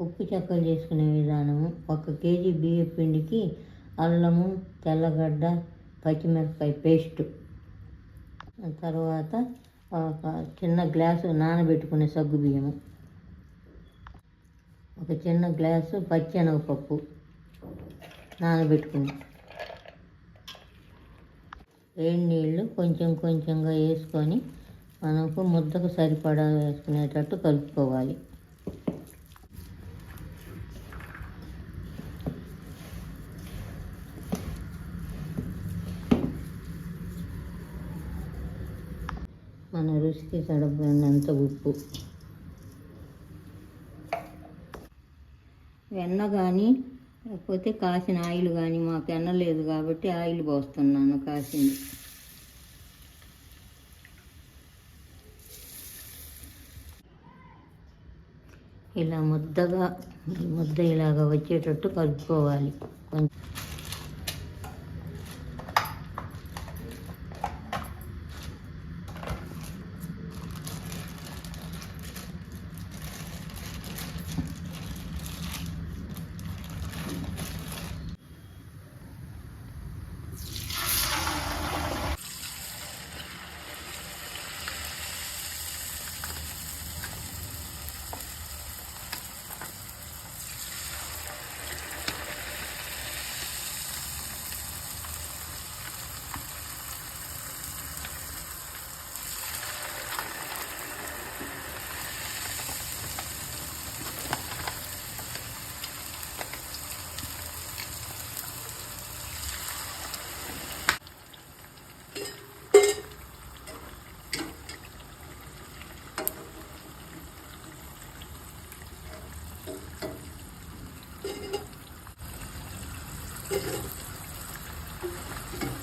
ఉప్పు చెక్కలు చేసుకునే విధానము. ఒక కేజీ బియ్యం పిండికి అల్లము తెల్లగడ్డ పచ్చిమిరపకాయ పేస్ట్. తర్వాత ఒక చిన్న గ్లాసు నానబెట్టుకునే సగ్గు బియ్యము. ఒక చిన్న గ్లాసు పచ్చెనగపప్పు నానబెట్టుకుని. వేడి నీళ్ళు కొంచెం కొంచెంగా వేసుకొని మనకు ముద్దకు సరిపడా వేసుకునేటట్టు కలుపుకోవాలి. మన రుచికి సరిపడినంత ఉప్పు. వెన్న కానీ లేకపోతే కాసిన ఆయిల్ కానీ మాకు వెన్న లేదు కాబట్టి ఆయిల్ పోస్తున్నాను కాసింది. ఇలా ముద్దగా ముద్ద ఇలాగ వచ్చేటట్టు కలుపుకోవాలి. కొంచెం Thank you.